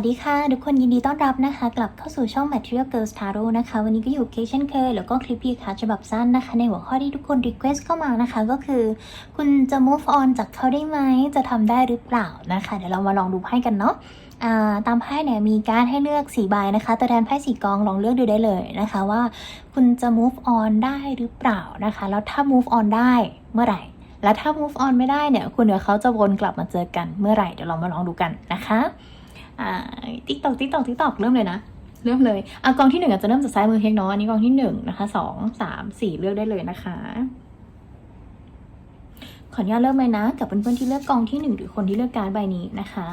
วัสดีค่ะ ทุกคนยินดีต้อนรับนะคะ กลับเข้าสู่ช่อง Material Girls Tarot นะคะ วันนี้ก็อยู่เคเช่นเคย แล้วก็คลิปพีค่ะฉบับสั้นนะคะ ในหัวข้อที่ทุกคน request เข้ามานะคะ ก็คือ คุณจะ move on จากเขาได้ไหม จะทำได้หรือเปล่านะคะ เดี๋ยวเรามาลองดูไพ่กันเนาะาตามไพ่เนี่ยมีการให้เลือก4ใบนะคะ ตัวแทนไพ่สีกองลองเลือกดูได้เลยนะคะว่า คุณจะ move on ได้หรือเปล่านะคะ แล้วถ้า move on ได้เมื่อไหร่ แล้วถ้า move on ไม่ได้เนี่ย คุณเดี๋ยวเขาจะวนกลับมาเจอกันเมื่อไหร่ เดี๋ยวเรามาลองดูกันนะคะ ติ๊กตอกติ๊กตอกติ๊กตอกเริ่มเลยนะ เริ่มเลยอะกองที่หนึ่งอาจจะเริ่มจากซ้ายมือเทคเนาะอันนี้กองที่หนึ่งนะคะสองสามสี่เลือกได้เลยนะคะ ขออนุญาตเริ่มเลยนะ กับเพื่อนๆที่เลือกกองที่หนึ่งหรือคนที่เลือกการดใบนี้นะคะ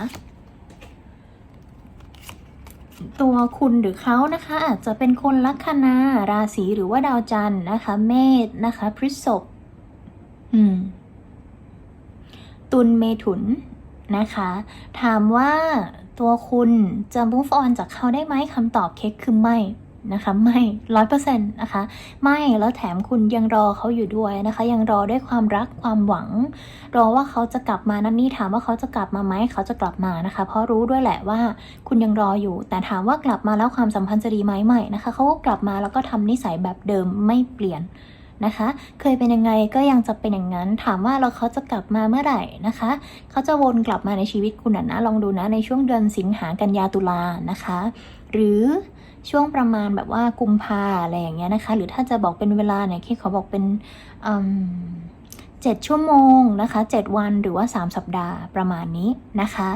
ตัวคุณหรือเขานะคะ อาจจะเป็นคนลัคนาราศีหรือว่าดาวจันทร์นะคะ เมษนะคะพฤษภอืมตุลเมถุนนะคะ ถามว่า ตัวคุณจะ move on จากเขาได้ไหมคำตอบเค้กคือไม่นะคะไม่ร้อยเปอร์เซ็นต์นะคะ ไม่แล้วแถมคุณยังรอเขาอยู่ด้วยนะคะ ยังรอด้วยความรักความหวัง รอว่าเขาจะกลับมานั่นนี่ถามว่าเขาจะกลับมาไหมเขาจะกลับมานะคะ เพราะรู้ด้วยแหละว่าคุณยังรออยู่ แต่ถามว่ากลับมาแล้วความสัมพันธ์จะดีไหมไม่นะคะเขาก็กลับมาแล้วก็ทำนิสัยแบบเดิมไม่เปลี่ยน นะคะ เคยเป็นยังไงก็ยังจะเป็นอย่างนั้น ถามว่าเราเขาจะกลับมาเมื่อไหร่นะคะ เขาจะวนกลับมาในชีวิตคุณนะนะลองดูนะในช่วงเดือนสิงหากันยาตุลานะคะ หรือช่วงประมาณแบบว่ากุมภาอะไรอย่างเงี้ยนะคะ หรือถ้าจะบอกเป็นเวลาเนี่ยเคเขาบอกเป็นเจ็ดชั่วโมงนะคะเจ็ดวันหรือว่า 3 สัปดาห์ประมาณนี้นะคะ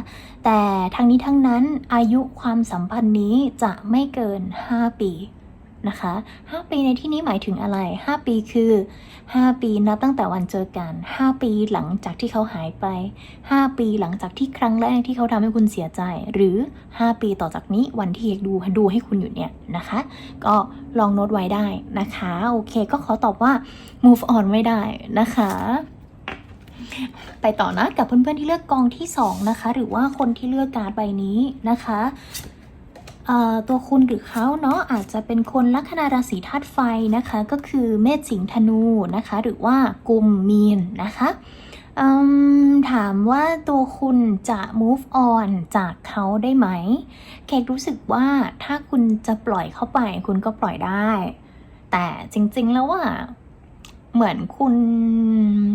แต่ทั้งนี้ทั้งนั้นอายุความสัมพันธ์นี้จะไม่เกิน 5 ปี นะคะ 5 ปีในที่นี้หมายถึงอะไร 5 ปีคือ 5 ปีนับตั้งแต่วันเจอกัน 5 ปีหลังจากที่เขาหายไป 5 ปีหลังจากที่ครั้งแรกที่เขาทำให้คุณเสียใจ หรือ 5 ปีต่อจากนี้วันที่เอกดูดูให้คุณอยู่เนี่ยนะคะ ก็ลองโน้ตไว้ได้นะคะ โอเค ก็ขอตอบว่า move on ไม่ได้นะคะไปต่อนะกับเพื่อนๆที่เลือกกองที่ 2 นะคะ หรือว่าคนที่เลือกการ์ดใบนี้นะคะ ตัวคุณหรือเขาเนาะอาจจะเป็นคนลัคนาราศีธาตุไฟนะคะ ก็คือเมษสิงห์ธนูนะคะ หรือว่ากุมมีนนะคะถามว่าตัวคุณจะ move on จากเขาได้ไหมเค้กรู้สึกว่าถ้าคุณจะปล่อยเข้าไปคุณก็ปล่อยได้ แต่จริงๆแล้วว่าเหมือนคุณ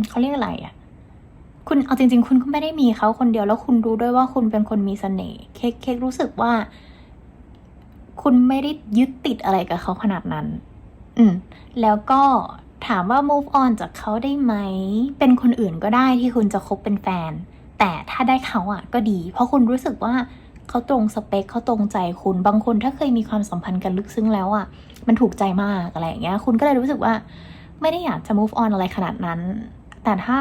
เขาเรียกอะไรอะคุณเอาจริง ๆ คุณก็ไม่ได้มีเขาคนเดียวแล้วคุณรู้ด้วยว่าคุณเป็นคนมีเสน่ห์เค้กเค้กรู้สึกว่า คุณไม่ได้ยึดติดอะไรกับเขาขนาดนั้น อืม แล้วก็ถามว่า move on จากเขาได้ไหม เป็นคนอื่นก็ได้ที่คุณจะคบเป็นแฟน แต่ถ้าได้เขาอะ ก็ดี เพราะคุณรู้สึกว่าเขาตรงสเปคเขาตรงใจคุณ บางคนถ้าเคยมีความสัมพันธ์กันลึกซึ้งแล้วอะ มันถูกใจมากอะไรอย่างเงี้ย คุณก็เลยรู้สึกว่า ไม่ได้อยากจะ move on อะไรขนาดนั้น แต่ถ้า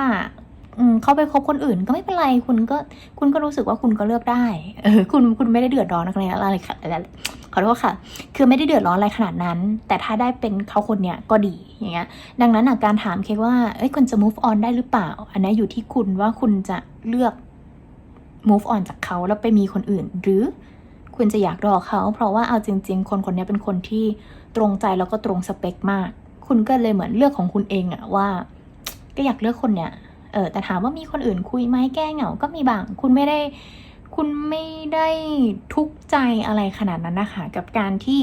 เขาไปคบคนอื่นก็ไม่เป็นไร คุณก็คุณก็รู้สึกว่าคุณก็เลือกได้ เออ คุณคุณไม่ได้เดือดร้อนอะไรอะไรอะขอโทษค่ะ คือไม่ได้เดือดร้อนอะไรขนาดนั้น แต่ถ้าได้เป็นเขาคนเนี้ยก็ดี อย่างเงี้ย ดังนั้นการถามเค้กว่า เอ้ยคุณจะ move on ได้หรือเปล่า อันนี้อยู่ที่คุณว่าคุณจะเลือก move on จากเขาแล้วไปมีคนอื่น หรือคุณจะอยากรอเขา เพราะว่าเอาจริง ๆ คนคนนี้เป็นคนที่ตรงใจแล้วก็ตรงสเปคมาก คุณก็เลยเหมือนเลือกของคุณเองอะว่า ก็อยากเลือกคนเนี้ย เออแต่ถามว่ามีคนอื่นคุยไหมแก้เหงาก็มีบาง คุณไม่ได้ คุณไม่ได้ทุกข์ใจอะไรขนาดนั้นนะคะ กับการที่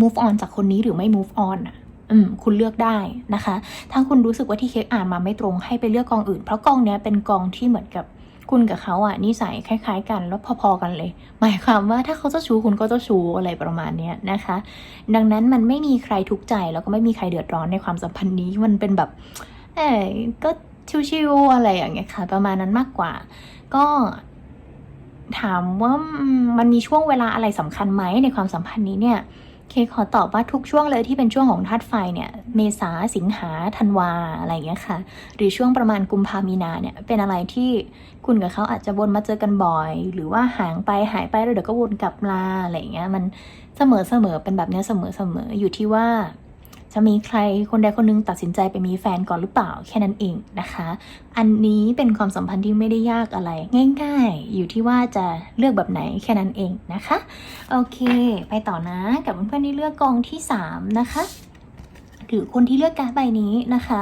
move on จากคนนี้หรือไม่ move on อะอืมคุณเลือกได้นะคะ ถ้าคุณรู้สึกว่าที่เค้กอ่านมาไม่ตรงให้ไปเลือกกองอื่น เพราะกองเนี้ยเป็นกองที่เหมือนกับคุณกับเขาอะนิสัยคล้าย ๆ กันแล้วพอๆกันเลย หมายความว่าถ้าเขาเจะชู้คุณก็เจะชู้อะไรประมาณเนี้ยนะคะ ดังนั้นมันไม่มีใครทุกข์ใจแล้วก็ไม่มีใครเดือดร้อนในความสัมพันธ์นี้มันเป็นแบบ เออก็ ชิวๆอะไรอย่างเงี้ยค่ะ ประมาณนั้นมากกว่า ก็ถามว่ามันมีช่วงเวลาอะไรสำคัญไหมในความสัมพันธ์นี้เนี่ย เคขอตอบว่าทุกช่วงเลยที่เป็นช่วงของธาตุไฟเนี่ย เมษาสิงหาธันวาอะไรอย่างเงี้ยค่ะ หรือช่วงประมาณกุมภามีนาเนี่ย เป็นอะไรที่คุณกับเขาอาจจะวนมาเจอกันบ่อย หรือว่าห่างไปหายไปแล้วเดี๋ยวก็วนกลับมาอะไรอย่างเงี้ย มันเสมอเสมอเป็นแบบเนี้ยเสมอเสมออยู่ที่ว่า จะมีใครคนใดคนหนึงตัดสินใจไปมีแฟนก่อนหรือเปล่าแค่นั้นเองนะคะ อันนี้เป็นความสัมพันธ์ที่ไม่ได้ยากอะไร ง่าย ๆ อยู่ที่ว่าจะเลือกแบบไหนแค่นั้นเองนะคะ โอเค ไปต่อนะกับเพื่อนๆที่เลือกกองที่ 3 นะคะ หรือคนที่เลือกการ์ดใบนี้นะคะ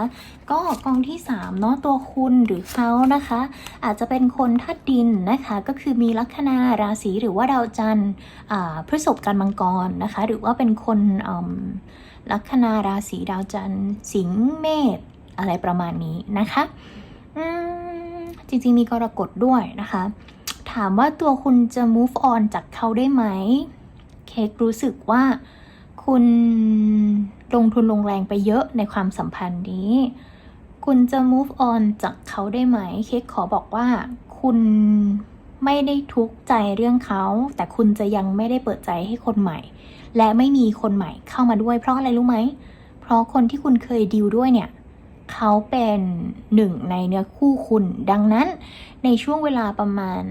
ก็กองที่3เนาะตัวคุณหรือเขานะคะ อาจจะเป็นคนธาตุดินนะคะ ก็คือมีลัคนาราศีหรือว่าดาวจันทร์พฤษภกันมังกรนะคะ หรือว่าเป็นคนลัคนาราศีดาวจันทร์สิงห์เมษอะไรประมาณนี้นะคะจริงๆมีกรกฎด้วยนะคะ ถามว่าตัวคุณจะ move on จากเขาได้ไหม เค้กรู้สึกว่าคุณ ลงทุนลงแรงไปเยอะในความสัมพันธ์นี้ คุณจะ move on จากเขาได้ไหม เค้กขอบอกว่า คุณไม่ได้ทุกข์ใจเรื่องเขา แต่คุณจะยังไม่ได้เปิดใจให้คนใหม่ และไม่มีคนใหม่เข้ามาด้วยเพราะอะไรรู้ไหม เพราะคนที่คุณเคยดีลด้วยเนี่ยเขาเป็นหนึ่งในเนื้อคู่คุณ ดังนั้นในช่วงเวลาประมาณ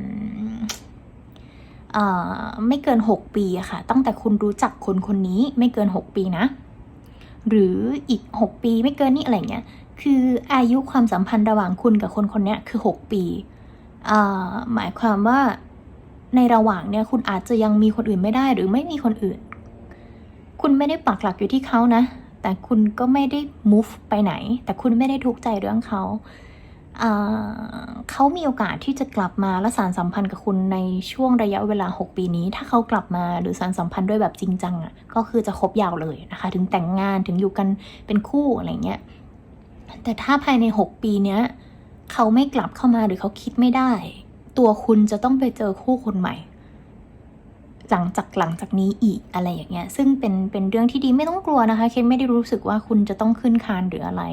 ไม่เกิน 6 ปีอะค่ะ ตั้งแต่คุณรู้จักคนคนนี้ไม่เกิน 6 ปีนะ หรืออีก 6 ปีไม่เกินนี่อะไรเงี้ยคืออายุความสัมพันธ์ระหว่างคุณกับคนคนนี้คือ 6 ปีอ่าหมายความว่าในระหว่างเนี่ยคุณอาจจะยังมีคนอื่นไม่ได้หรือไม่มีคนอื่น คุณไม่ได้ปักหลักอยู่ที่เขานะ แต่คุณก็ไม่ได้ move ไปไหน แต่คุณไม่ได้ทุกข์ใจเรื่องเขา เขามีโอกาสที่จะกลับมาและสารสัมพันธ์กับคุณในช่วงระยะเวลา 6 ปีนี้ ถ้าเขากลับมาหรือสารสัมพันธ์ด้วยแบบจริงจังอะก็คือจะคบยาวเลยนะคะ ถึงแต่งงานถึงอยู่กันเป็นคู่อะไรเงี้ยแต่ถ้าภายใน 6 ปีเนี้ยเขาไม่กลับเข้ามาหรือเขาคิดไม่ได้ ตัวคุณจะต้องไปเจอคู่คนใหม่ หลังจากหลังจากนี้อีกอะไรอย่างเงี้ย ซึ่งเป็นเป็นเรื่องที่ดีไม่ต้องกลัวนะคะ เคนไม่ได้รู้สึกว่าคุณจะต้องขึ้นคานหรืออะไร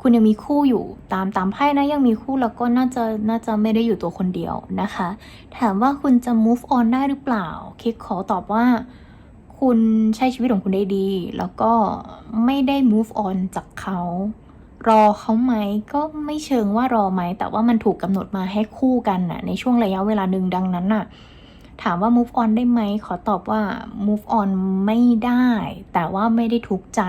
คุณยังมีคู่อยู่ตามตามไพ่นะยังมีคู่แล้วก็น่าจะน่าจะไม่ได้อยู่ตัวคนเดียวนะคะ ถามว่าคุณจะ move on ได้หรือเปล่าคิดขอตอบว่า คุณใช้ชีวิตของคุณได้ดี แล้วก็ไม่ได้ move on จากเขารอเขาไหมก็ไม่เชิงว่ารอไหม แต่ว่ามันถูกกำหนดมาให้คู่กันน่ะ ในช่วงระยะเวลาหนึ่งดังนั้นน่ะ ถามว่า move on ได้ไหม ขอตอบว่า move on ไม่ได้ แต่ว่าไม่ได้ทุกใจ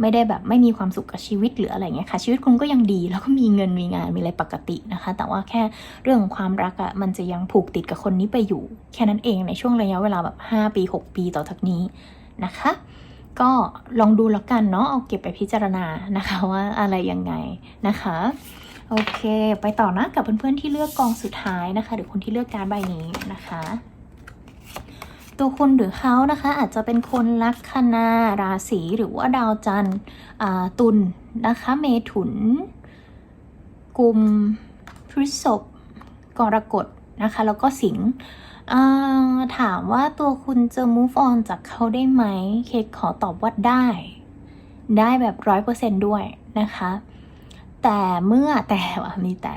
ไม่ได้แบบไม่มีความสุขกับชีวิตหรืออะไรเงี้ยค่ะ ชีวิตคุณก็ยังดี แล้วก็มีเงินมีงานมีอะไรปกตินะคะ แต่ว่าแค่เรื่องความรักอะมันจะยังผูกติดกับคนนี้ไปอยู่ แค่นั้นเองในช่วงระยะเวลาแบบ 5 ปี 6 ปีต่อจากนี้นะคะ ก็ลองดูแล้วกันเนาะเอาเก็บไปพิจารณานะคะว่าอะไรยังไงนะคะโอเค ไปต่อนะกับเพื่อนๆที่เลือกกองสุดท้ายนะคะ หรือคนที่เลือกการใบนี้นะคะ ตัวคุณหรือเขานะคะอาจจะเป็นคนลัคนาราศีหรือว่าดาวจันทร์ตุลนะคะเมถุน กุมพฤษภกรกฎนะคะ แล้วก็สิงห์ถามว่าตัวคุณจะ move on จากเขาได้ไหม เคกขอตอบว่าได้ ได้แบบร้อยเปอร์เซนด้วยนะคะ แต่เมื่อแต่ว่ามีแต่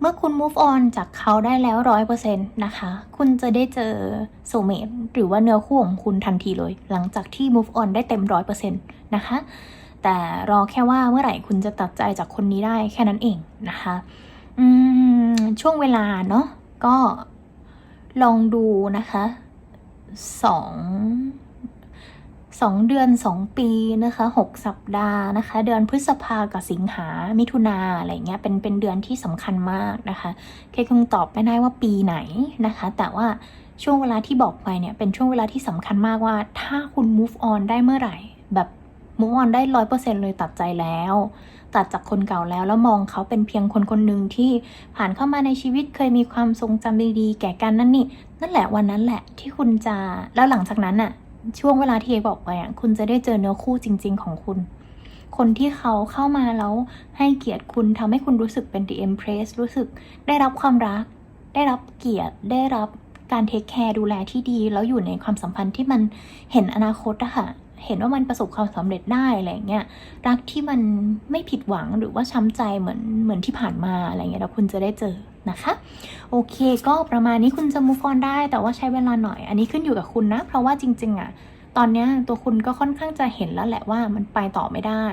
เมื่อคุณ move on จากเขาได้แล้วร้อยเปอร์เซ็นต์นะคะ คุณจะได้เจอโซเมตหรือว่าเนื้อคู่ของคุณทันทีเลย หลังจากที่ move on ได้เต็มร้อยเปอร์เซ็นต์นะคะ แต่รอแค่ว่าเมื่อไหร่คุณจะตัดใจจากคนนี้ได้แค่นั้นเองนะคะอืมช่วงเวลาเนาะก็ลองดูนะคะสอง สองเดือนสองปีนะคะหกสัปดาห์นะคะ เดือนพฤษภากับสิงหามิถุนาอะไรเงี้ยเป็นเป็นเดือนที่สำคัญมากนะคะเคคงตอบไม่ได้ว่าปีไหนนะคะ แต่ว่าช่วงเวลาที่บอกไปเนี่ยเป็นช่วงเวลาที่สำคัญมากว่า ถ้าคุณ move on ได้เมื่อไหร่ แบบ move on ได้ร้อยเปอร์เซ็นเลยตัดใจแล้ว ตัดจากคนเก่าแล้วแล้วมองเขาเป็นเพียงคนคนหนึ่งที่ผ่านเข้ามาในชีวิตเคยมีความทรงจำดีๆแก่กันนั่นนี่นั่นแหละวันนั้นแหละที่คุณจะแล้วหลังจากนั้นน่ะ ช่วงเวลาที่เอบอกไปอะคุณจะได้เจอเนื้อคู่จริง ๆ ของคุณ คนที่เขาเข้ามาแล้วให้เกียรติคุณทำให้คุณรู้สึกเป็น the empress รู้สึกได้รับความรัก ได้รับเกียรติ ได้รับการเทคแคร์ดูแลที่ดี แล้วอยู่ในความสัมพันธ์ที่มันเห็นอนาคตอะค่ะเห็นว่ามันประสบความสำเร็จได้อะไรอย่างเงี้ยรักที่มันไม่ผิดหวังหรือว่าช้ำใจเหมือนเหมือนที่ผ่านมาอะไรเงี้ยแล้วคุณจะได้เจอ นะคะ โอเค ก็ประมาณนี้คุณจะ move on ได้ แต่ว่าใช้เวลาหน่อย อันนี้ขึ้นอยู่กับคุณนะ เพราะว่าจริง ๆอะตอนเนี้ยตัวคุณก็ค่อนข้างจะเห็นแล้วแหละว่ามันไปต่อไม่ได้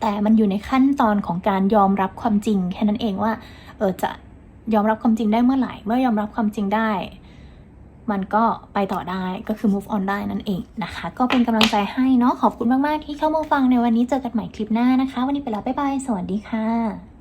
แต่มันอยู่ในขั้นตอนของการยอมรับความจริง แค่นั้นเองว่า เออจะยอมรับความจริงได้เมื่อไหร่ เมื่อยอมรับความจริงได้ มันก็ไปต่อได้ก็คือ move on ได้นั่นเองนะคะ ก็เป็นกำลังใจให้เนาะขอบคุณมาก ๆ ที่เข้ามาฟังในวันนี้เจอกันใหม่คลิปหน้านะคะ วันนี้ไปแล้วบ๊ายบายสวัสดีค่ะ